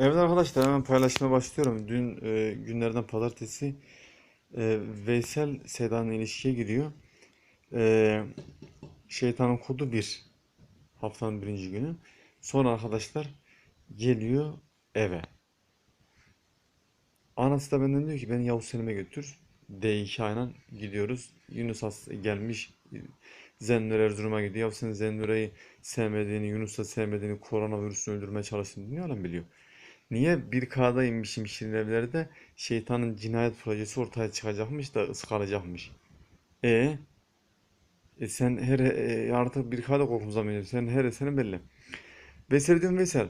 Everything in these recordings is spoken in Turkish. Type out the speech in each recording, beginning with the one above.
Evet arkadaşlar hemen paylaşmaya başlıyorum. Dün e, günlerden pazartesi e, Veysel Seda'nın ilişkiye giriyor. E, şeytanın kodu bir. Haftanın birinci günü. Sonra arkadaşlar geliyor eve. Anası da benden diyor ki beni Yavuz Selim'e götür. D2 aynen gidiyoruz. Yunus has gelmiş. Zennur Erzurum'a gidiyor. Yavuz Selim Zennur'u sevmediğini, Yunus'u sevmediğini, koronavirüsünü öldürmeye çalıştığını alem biliyor. Niye 1K'da inmişim Şirin evlerde şeytanın cinayet projesi ortaya çıkacakmış da ıskalacakmış. E, e sen her e, artık 1K'da korkumuza gidiyorsun? Sen her senin belli. Veysel diyorum Veysel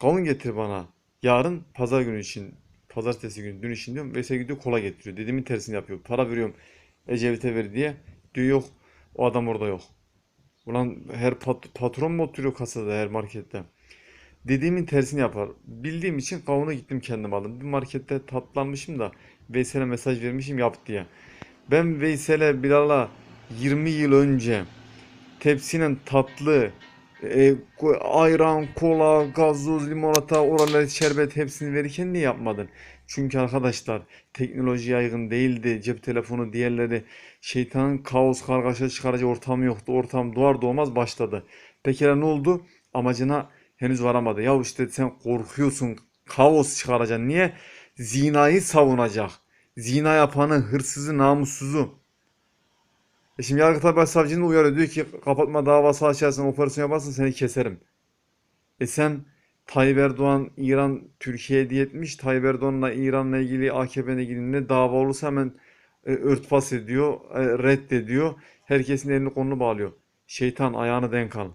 kavun getir bana. Yarın pazar günü için pazartesi günü dün için diyorum. Veysel gidiyor kola getiriyor. Dediğimin tersini yapıyor. Para veriyorum Ecevit'e ver diye. Diyor yok o adam orada yok. Ulan her pat- patron mu oturuyor kasada her markette? Dediğimin tersini yapar. Bildiğim için kavuna gittim kendim aldım. Bir markette tatlanmışım da Veysel'e mesaj vermişim yap diye. Ben Veysel'e Bilal'a 20 yıl önce tepsinin tatlı e, ayran, kola, gazoz, limonata, oralet, şerbet hepsini verirken niye yapmadın? Çünkü arkadaşlar teknoloji yaygın değildi. Cep telefonu diğerleri şeytanın kaos kargaşa çıkarıcı ortamı yoktu. Ortam doğar doğmaz başladı. Peki ne oldu? Amacına henüz varamadı. Ya işte sen korkuyorsun. Kaos çıkaracaksın. Niye? Zinayı savunacak. Zina yapanı, hırsızı, namussuzu. E şimdi Yargıtay Başsavcının uyarıyor. Diyor ki kapatma davası açarsan, operasyon yaparsan seni keserim. E sen Tayyip Erdoğan İran Türkiye'ye hediye etmiş. Tayyip Erdoğan'la İran'la ilgili AKP'yle ilgili ne dava olursa hemen e, örtbas ediyor, e, reddediyor. Herkesin elini kolunu bağlıyor. Şeytan ayağını denk al.